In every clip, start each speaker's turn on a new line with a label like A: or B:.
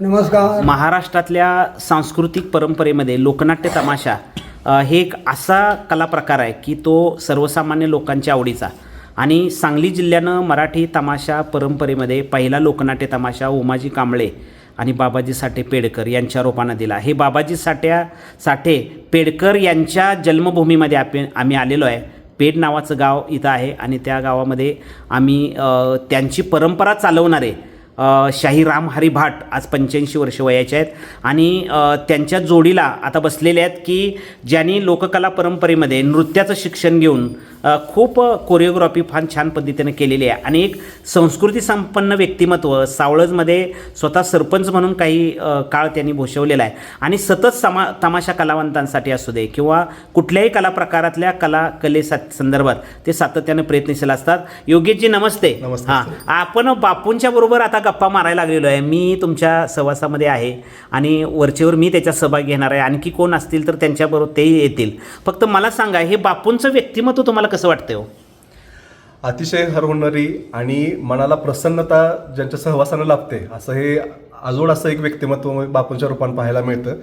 A: नमस्कार.
B: महाराष्ट्रातल्या सांस्कृतिक परंपरेमध्ये लोकनाट्य तमाशा अ, हे एक असा कला प्रकार आहे की तो सर्वसामान्य लोकांच्या आवडीचा. आणि सांगली जिल्ह्यानं मराठी तमाशा परंपरेमध्ये पहिला लोकनाट्य तमाशा उमाजी कांबळे आणि बाबाजी साठे पेडकर यांच्या रूपानं दिला. हे बाबाजी साठ्या साठे पेडकर यांच्या जन्मभूमीमध्ये आपण आम्ही आलेलो आहे. पेड नावाचं गाव इथं आहे आणि त्या गावामध्ये आम्ही अ, त्यांची परंपरा चालवणारे शाहीराम हरिभाट आज पंच्याऐंशी वर्ष वयाचे आहेत. आणि त्यांच्या जोडीला आता बसलेले आहेत की ज्यांनी लोककला परंपरेमध्ये नृत्याचं शिक्षण घेऊन खूप कोरिओग्राफी फार छान पद्धतीनं केलेली आहे. आणि एक संस्कृती संपन्न व्यक्तिमत्व सावळजमध्ये स्वतः सरपंच म्हणून काही काळ त्यांनी भूषवलेला आहे. आणि सतत समा तमाशा कलावंतांसाठी असू दे किंवा कुठल्याही कला प्रकारातल्या कला कले संदर्भात ते सातत्यानं प्रयत्नशील असतात. योगेशजी नमस्ते.
C: नमस्ते,
B: हां. आपण बापूंच्या बरोबर आता गप्पा मारायला लागलेलो आहे. मी तुमच्या सहवासामध्ये आहे आणि वरचेवर मी त्याच्या सहभाग घेणार आहे. आणखी कोण असतील तर त्यांच्याबरोबर तेही येतील. फक्त मला सांगा हे बापूंचं व्यक्तिमत्व तुम्हाला कसं वाटतं हो?
C: अतिशय हरवणारी आणि मनाला प्रसन्नता ज्यांच्या सहवासानं लाभते असं हे आजोड असं एक व्यक्तिमत्व बापूंच्या रूपाने पाहायला मिळतं.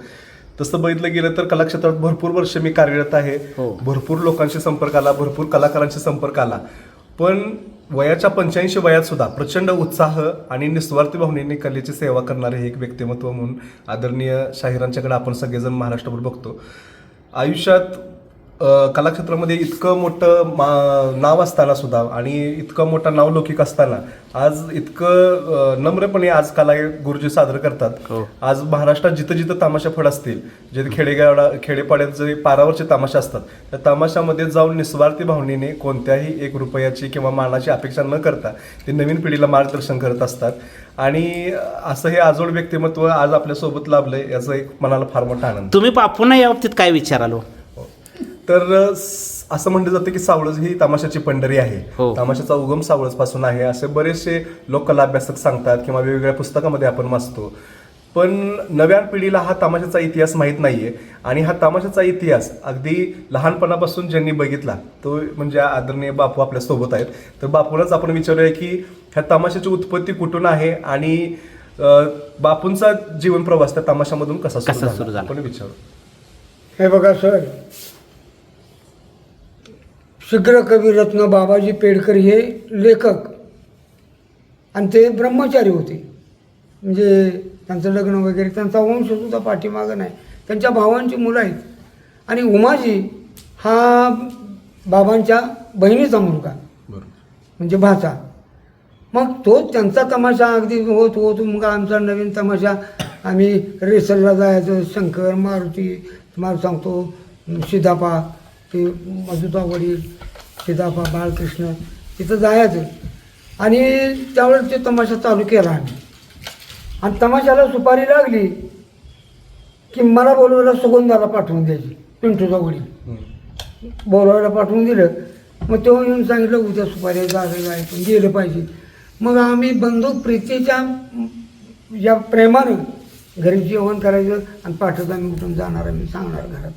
C: तसं बघितलं गेलं तर कला क्षेत्रात भरपूर वर्ष मी कार्यरत आहे.
B: हो.
C: भरपूर लोकांशी संपर्क आला भरपूर कलाकारांशी संपर्क आला. पण वयाच्या पंच्याऐंशी वयात सुद्धा प्रचंड उत्साह आणि निस्वार्थी भावनेने कलेची सेवा करणारे हे एक व्यक्तिमत्व म्हणून आदरणीय शाहिरांच्याकडे आपण सगळेजण महाराष्ट्रभर बघतो. आयुष्यात कलाक्षेत्रामध्ये इतकं मोठं मा नाव असताना सुद्धा आणि इतकं मोठं नावलौकिक असताना आज इतकं नम्रपणे आज कला गुरुजी सादर करतात.
B: हो.
C: आज महाराष्ट्रात जिथं जिथं तमाशा फड असतील जे खेडेगाडा खेडेपाड्यात जे पारावरचे तमाशा असतात त्या तमाशामध्ये जाऊन निस्वार्थी भावनेने कोणत्याही एक रुपयाची किंवा मानाची अपेक्षा न करता ते नवीन पिढीला मार्गदर्शन करत असतात. आणि असं हे आजोड व्यक्तिमत्व आज आपल्यासोबत लाभलंय याचा एक मनाला फार मोठा आनंद.
B: तुम्ही बापूंना या बाबतीत काय विचारालो
C: तर असं म्हटलं जातं की सावळज ही तमाशाची पंढरी आहे.
B: हो.
C: तमाशाचा उगम सावळजपासून आहे असे बरेचसे लोक कला अभ्यासक सांगतात किंवा वेगवेगळ्या पुस्तकामध्ये आपण वाचतो. पण नव्या पिढीला हा तमाशाचा इतिहास माहीत नाहीये आणि हा तमाशाचा इतिहास अगदी लहानपणापासून ज्यांनी बघितला तो म्हणजे आदरणीय बापू आपल्यासोबत आहेत. तर बापूलाच आपण विचारूया की ह्या तमाशाची उत्पत्ती कुठून आहे आणि बापूंचा जीवन प्रवास त्या तमाशामधून कसा
B: कसा सुरू झाला?
C: आपण विचारू.
A: हे बघा सर शीघ्र कविरत्न बाबाजी पेडकर हे लेखक आणि ते ब्रह्मचारी होते. म्हणजे त्यांचं लग्न वगैरे त्यांचा वंशसुद्धा पाठीमागं नाही. त्यांच्या भावांची मुलं आहेत. आणि उमाजी हा बाबांच्या बहिणीचा मुलगा. म्हणजे भाचा. मग तो त्यांचा तमाशा अगदी होत होत मग आमचा नवीन तमाशा. आम्ही रेसलला जायचं शंकर मारुती तुम्हाला सांगतो सिधापा ते मधुता वडील सिधापा बाळकृष्ण तिथं जायचं. आणि त्यावेळेस ते तमाशा चालू केला आम्ही. आणि तमाशाला सुपारी लागली की मला बोलवायला सुगंधाला पाठवून द्यायची पिंटूचा वडील. बोलवायला पाठवून दिलं. मग तेव्हा येऊन सांगितलं उद्या सुपारी जागा जायचं गेलं पाहिजे. मग आम्ही बंधू प्रीतीच्या या प्रेमानं घरी जेवण करायचं आणि पाठच आम्ही उठून जाणार आम्ही सांगणार घरात.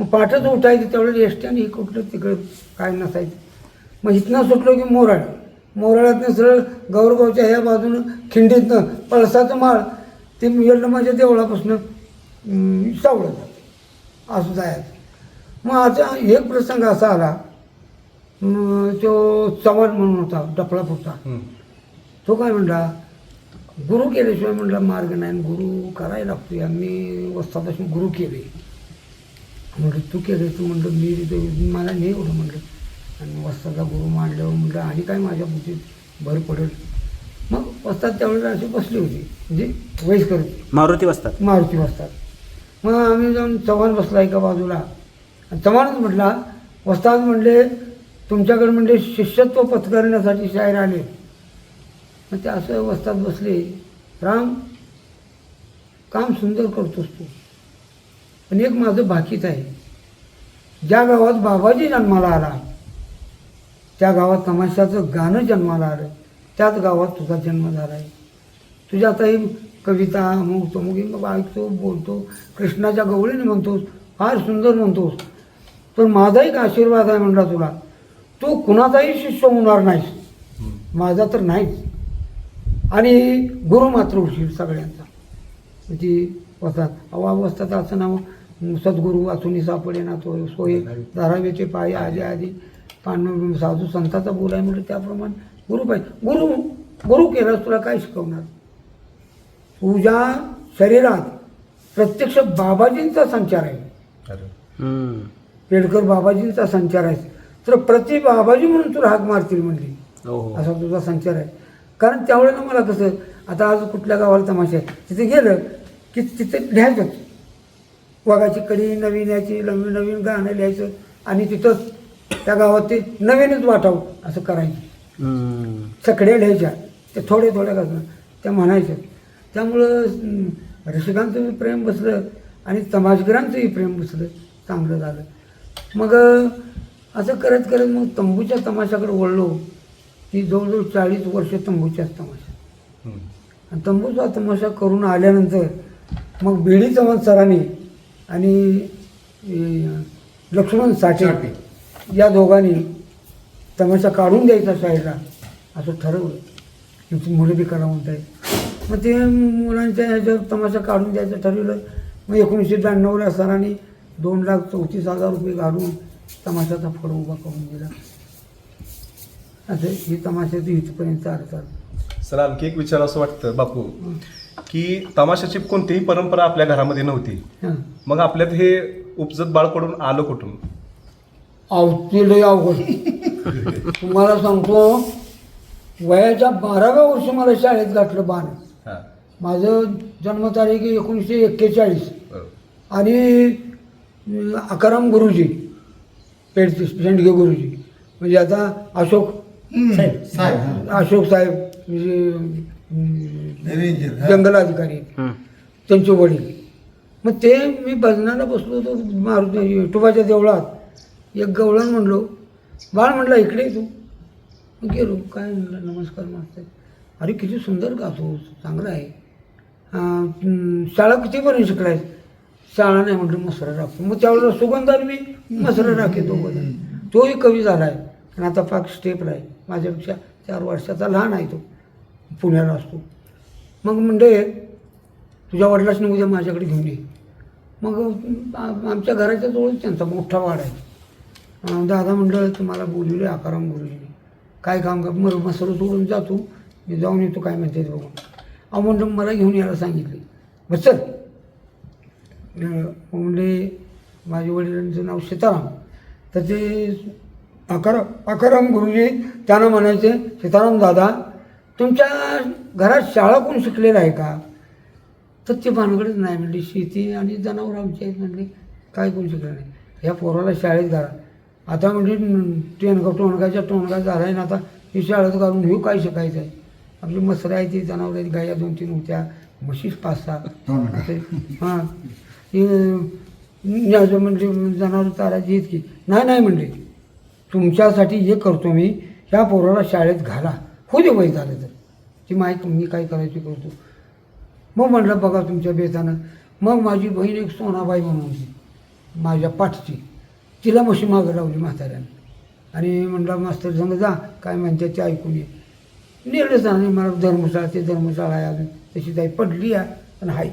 A: मग पाठच उठायचं तेवढं एसट्याने इकडं तिकडं काय नसायचं. मग इथनं सुटलो की मोराळ. मोराळ्यातनं सरळ गौरगावच्या ह्या बाजूनं खिंडीतनं पळसाचं माळ ते यल्लमाच्या देवळापासून सावळं जातं. असं जायचं. मग आता एक प्रसंग असा आला. तो चव्हाण म्हणून होता डफळापूरचा. तो काय म्हणला? गुरु केल्याशिवाय म्हणला मार्ग नाही आणि गुरु करायला लागतो आम्ही वस्तापासून गुरु केले. म्हटलं तू केले तू म्हणलं मी तिथे मला नाही एवढं म्हणलं. आणि वस्ताचा गुरु मांडल्यावर म्हटलं आणि काय माझ्या बुद्धीत भर पडेल? मग वस्तात त्यावेळेला अशी बसली होती म्हणजे वयस्कर होती.
B: मारुती बसतात
A: मारुती वस्तात मग आम्ही जाऊन चव्हाण बसला एका बाजूला. आणि चव्हाणच म्हटला वस्ताद म्हणले तुमच्याकडे म्हणजे शिष्यत्व पत्करण्यासाठी शायर आले. मग ते असं वस्तात बसले राम काम सुंदर करतोस तू. पण एक माझं बाकीच आहे. ज्या गावात बाबाजी जन्माला आला त्या गावात तमाशाचं गाणं जन्माला आलं त्याच गावात तुझा जन्म झाला आहे तुझ्या कविता अमुक तमुक मग ऐकतो बोलतो कृष्णाच्या गवळीने म्हणतोस फार सुंदर म्हणतोस तर माझा एक आशीर्वाद आहे म्हणला तुला. तू कुणाचाही शिष्य होणार नाहीस. माझा तर नाहीच. आणि गुरु मात्र उशीर सगळ्यांचा. म्हणजे वस्तात अवा वसतात असं नाव सद्गुरू वाचुनी सापडे ना तो. सोय धारावेचे पाय आधी आधी पांडव साधू संताचा बोलाय म्हणजे त्याप्रमाणे गुरु पाहिजे गुरु गुरु केलास तुला काय शिकवणार? तुझ्या शरीरात प्रत्यक्ष बाबाजींचा संचार आहे. पेडकर बाबाजींचा संचार आहे. तर प्रति बाबाजी म्हणून तुला हाक मारतील म्हणली.
B: हो हो.
A: असा तुझा संचार आहे. कारण त्यावेळेला मला कसं आता आज कुठल्या गावाला तमाशा आहे? तिथे गेलं की तिथे लिहायचंच वाघाची कडी नवीन याची नवीन नवीन गाणं लिहायचं. आणि तिथं त्या गावात ते नवीनच वाटावं असं करायचं. सकड्या लिहायच्या. ते थोड्या थोड्या घालणं त्या म्हणायच्या त्यामुळं अं, रसिकांचं बी प्रेम बसलं आणि तमाशगिरांचंही प्रेम बसलं. चांगलं झालं. मग असं करत करत मग तंबूच्या तमाशाकडे वळलो. की जवळजवळ चाळीस वर्ष तंबूच्याच तमाशा. आणि तंबूचा तमाशा करून आल्यानंतर मग बेडी चव्हाण सरांनी आणि लक्ष्मण साठे या दोघांनी तमाशा काढून द्यायचा साईडला असं ठरवलं. तुमची मुलं बी करा म्हणतायत मग ते मुलांच्या ह्याच्यावर तमाशा काढून द्यायचं ठरवलं. मग एकोणीसशे ब्याण्णवला सरांनी दोन लाख चौतीस हजार रुपये घालून तमाशाचा फळ उभा करून दिला. असं ही तमाशाची इथपर्यंत अर्थ
C: सर आणखी एक विचार असं वाटतं. बापू की तमाशाची कोणतीही परंपरा आपल्या घरामध्ये नव्हती.
A: हां.
C: मग आपल्यात हे उपजत बाळ पडून आलं कुठून?
A: लय अवघड. तुम्हाला सांगतो वयाच्या बाराव्या वर्षी मला शाळेत गाठलं बाण.
C: हा.
A: माझं जन्मतारीख एकोणीसशे एक्केचाळीस.
C: बरोबर
A: आणि अकाराम गुरुजी पेडचे शेंडगे गुरुजी. म्हणजे आता अशोक अशोक साहेब म्हणजे अं, जंगलाधिकारी आहेत.
B: हम्म.
A: त्यांचे वडील. मग ते मी भजनाला बसलो होतो मारुती विठोबाच्या देवळात. एक गवळण म्हणलो. बाळ म्हणला इकडे तू. मग गेलो. काय म्हणलं नमस्कार मास्तर. अरे किती सुंदर गातो चांगलं आहे. अं, शाळा कितीपर्यंत शिकलाय? शाळा नाही म्हटलं मसरा राखतो. मग त्यावेळेला सुगंधाने मी मसरा राखतो बदल. तोही कवी झाला आहे आणि आता पाक स्टेपला आहे. माझ्यापेक्षा चार वर्षाचा लहान आहे तो. पुण्याला असतो. मग म्हणजे तुझ्या वडिलाच उद्या माझ्याकडे घेऊन ये. मग आमच्या घराच्या जवळच त्यांचा मोठा वाड आहे. दादा म्हणलं तुम्हाला बोलवले आकाराम गुरुजीने काय काम कर मग मसरं सोडून जातो मी जाऊन येतो काय म्हणते बघून. अहो म्हणलं मला घेऊन यायला सांगितले. बस चल. म्हणजे माझ्या वडिलांचं नाव सीताराम. तर ते आकार आकाराम गुरुजी त्यांना म्हणायचे सीताराम दादा तुमच्या घरात शाळा कोण शिकलेलं आहे का? तर ते भानगडच नाही म्हणले शेती आणि जनावर आमची आहेत म्हणले काय कोण शिकलं नाही ह्या पोराला शाळेत घाला. आता म्हणजे टोनगा टोनगाच्या टोनगा झाला आहे ना आता ही शाळेत घालून हे काय शिकायचं आहे आपली मसरं आहे ती जनावर आहेत गाया दोन तीन होत्या म्हशीस पाच सहा हां. म्हणजे जनावर चारायची आहेत की नाही नाही म्हणले. तुमच्यासाठी हे करतो मी ह्या पोराला शाळेत घाला. हो दे वय झालं तर. ती माहीत मी काय करायची करतो. मग म्हटलं बघा तुमच्या बेतानं. मग माझी बहीण एक सोनाबाई म्हणून होती. माझ्या पाठची. तिला मशी मागं लावली म्हाताऱ्यानं. आणि म्हटलं मास्तर संग जा काय म्हणते ते ऐकून ये. नेलं जाणे मला धर्मशाळा ते धर्मशाळा आहे अजून. तशी काही पडली आहे पण आहे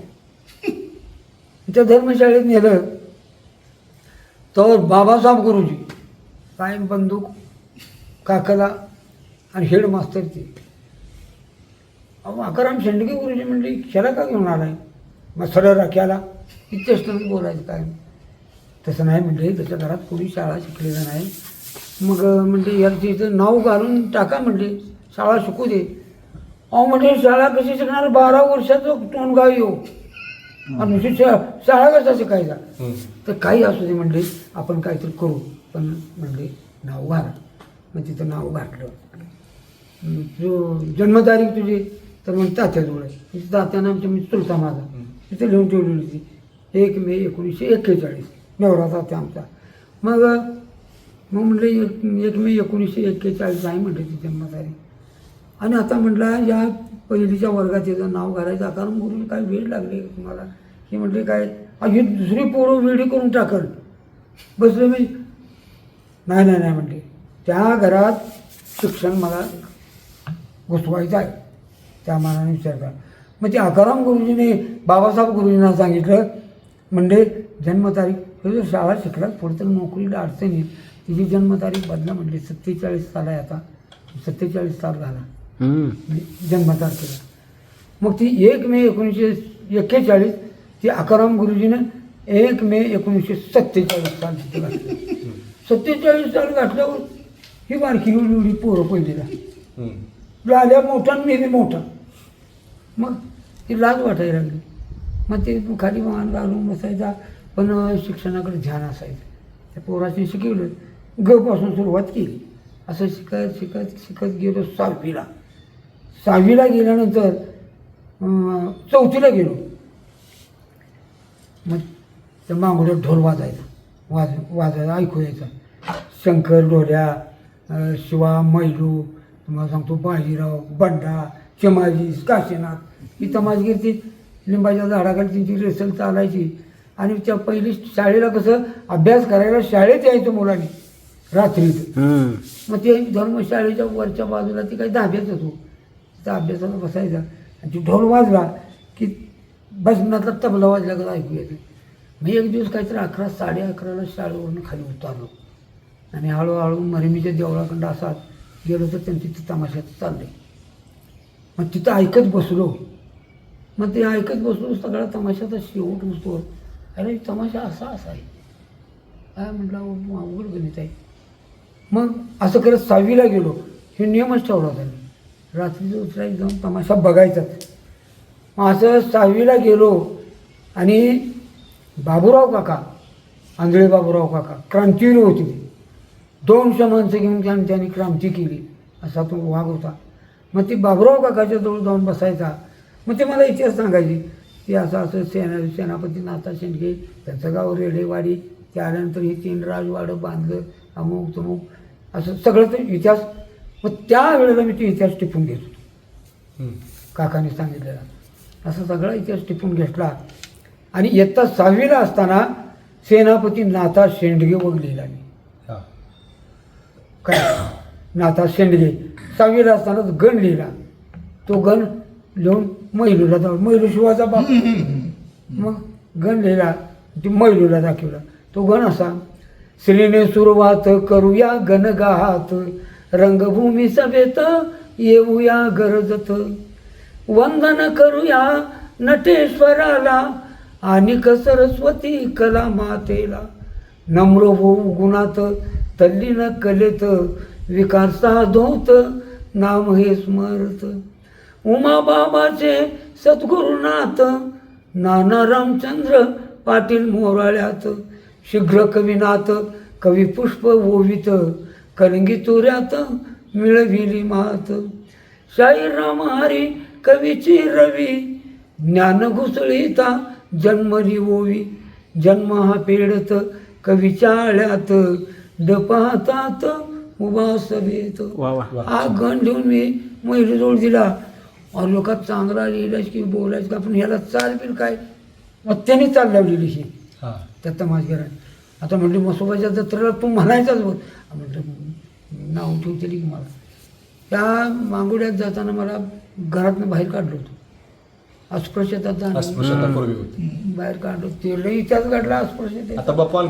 A: त्या धर्मशाळेत नेलं. तर बाबासाहेब गुरुजी कायम बंदूक काकला आणि हेड मास्तर ते. अहो अकाराम शेंडगे गुरुजी म्हणले खेळा का घेऊन आलाय? मग सरळ राख्याला. इथेच तुम्ही बोलायचं काय? तसं नाही म्हणले त्याच्या घरात कोणी शाळा शिकलेलं नाही. मग म्हणजे याचं इथं नाव घालून टाका म्हणले. शाळा शिकू दे. अहो म्हणजे शाळा कशी शिकणार? बारा वर्षाचं तोंडगाव येऊ. आणि शाळा कसा शिकायचा. तर काही असू दे म्हणले. आपण काहीतरी करू. पण म्हणले नाव घाला. मग तिथं नाव घातलं. जन्मतारीख तुझी? तर मग तात्याजवळ आहे तात्यानं आमच्या मी चुलता माझा तिथे लिहून ठेवलेली होती. एक मे एकोणीसशे एक्केचाळीस. नेवरा तात्या आमचा. मग मग म्हटलं एक एक मे एकोणीसशे एक्केचाळीस आहे म्हटलं ती जन्मतारीख आणि आता म्हटलं या पहिलीच्या वर्गात याचं नाव घालायचं कारण गुरु काय वेळ लागली तुम्हाला? हे म्हटले काय अशी दुसरी पोरं वेळी करून टाकल. बसले मी. नाही नाही नाही म्हटले त्या घरात शिक्षण मला घुसवायचं आहे. त्या मानाने विचार करा मग ते आकाराम गुरुजीने बाबासाहेब गुरुजींना सांगितलं म्हणजे जन्मतारीख हे जर शाळा शिकला पुढे तर नोकरीला अडचण येईल. तिची जन्मतारीख बदला म्हटली सत्तेचाळीस साल आहे आता. सत्तेचाळीस साल झाला. म्हणजे जन्मतारखेला मग ती एक मे एकोणीसशे एक्केचाळीस ती अकाराम गुरुजीनं एक मे एकोणीसशे सत्तेचाळीस साल तिथे सत्तेचाळीस साल घातल्यावर ही बारकी एवढी एवढी पोरं पहिलीला. आल्या मोठा आणि मी बी मोठा. मग ती लाज वाटायला लागली. मग ते खाली मान घालून बसायचा पण शिक्षणाकडे ध्यान असायचं. त्या पोराने शिकवलं गपासून सुरुवात केली. असं शिकत शिकत शिकत गेलो सहावीला. सहावीला गेल्यानंतर चौथीला गेलो. मग त्या मांगोड्यात ढोल वाजायचा. वाज वाजायचा ऐकू यायचा. शंकर डोल्या शिवा मैलू तुम्हाला सांगतो बाजीराव बंडा चिमाजी काशीनाथ ही तमाशगीर ती लिंबाच्या झाडाखाली त्यांची रेसल चालायची. आणि त्या पहिली शाळेला कसं अभ्यास करायला शाळेत यायचं मुलांनी रात्रीत. मग ते धर्मशाळेच्या वरच्या बाजूला ती काही धाब्यात होतो. तिथं अभ्यासाला बसायचा. आणि ती ढोल वाजला की भजनातला तबला वाजला का ऐकू येतं. मी एक दिवस काहीतरी अकरा साडे अकराला शाळेवरून खाली उतारलो. आणि हळूहळू मरिमीच्या देवळाकडं असा गेलो तर त्यांची तमाशात चालले. मग तिथं ऐकत बसलो. मग ते ऐकत बसलो सगळा तमाशाचा शेवट नसतो अरे तमाशा असा असा आहे काय म्हटलं अवघड गणित आहे. मग असं करत सहावीला गेलो. हे नियमच ठेवला होता मी रात्रीचं उतरायला जाऊन तमाशा बघायचाच मग असं सहावीला गेलो आणि बाबूराव काका आंधळे बाबूराव काका क्रांतीवीर होती. ती दोनशे माणसं घेऊन त्याने त्यांनी क्रांती केली. असा तो वाघ होता. मग ती बाबूराव काकाच्या जवळ जाऊन बसायचा. मग ते मला इतिहास सांगायची. की असं असं सेना सेनापती नाथा शेंडके त्यांचं गाव रेडेवाडी ते आल्यानंतर हे तीन राजवाडं बांधलं अमुक तमुक असं सगळं ते इतिहास. मग त्यावेळेला मी ते इतिहास टिपून घेत होतो. काकाने सांगितलेला. असा सगळा इतिहास टिपून घेतला. आणि इयत्ता सहावीला असताना सेनापती नाथा शेंडगे वगलेला मी.
C: हा.
A: काय? नाथा शेंडगे. सहावीला असताना गण लिहिला. तो गण लिहून मैलूला दाखव मैलू शिवाचा बाप. मग गण लिहिला. ती मैलूला दाखवला. तो गण असा श्रीने सुरुवात करूया गणगात रंगभूमी सभेत येऊया गरजत. वंदन करूया नटेश्वराला आणि सरस्वती कला मातेला. नम्र होऊ गुणात तल्लीन कलेत विकार साधोत नाम हे स्मरत. उमा बाबाचे सद्गुरुनाथ नाना रामचंद्र पाटील मोराळ्यात. शीघ्र कविनाथ कवी पुष्प ओवित. करंगी तुऱ्यात मिळविली मात. शाहीर हरी कवीची रवी. ज्ञान घुसळीता जन्मली ओवी. जन्म हा पेडत कवीच्या आळ्यात. डपाहातात उभा सभेत
B: वा वा.
A: हा गण लिहून मी महिलेजवळ दिला. और लोकात चांगला लिहिलास की बोलायचं का? पण ह्याला चाल बिल काय? मग त्याने चाल लावलेली ही.
C: हा.
A: त्या तमाशगिराने आता म्हटली मसोबाच्या जत्रेला तू म्हणायचाच बघ. म्हटलं नाव ठेवते की मला. त्या मांगुड्यात जाताना मला घरातनं बाहेर काढलं होतं. अस्पृश्यता जाणं.
C: अस्पृश्यता पूर्वी होती.
A: बाहेर काढलं ते लई इतिहास घडला अस्पृश्यते
C: आता बाप्पा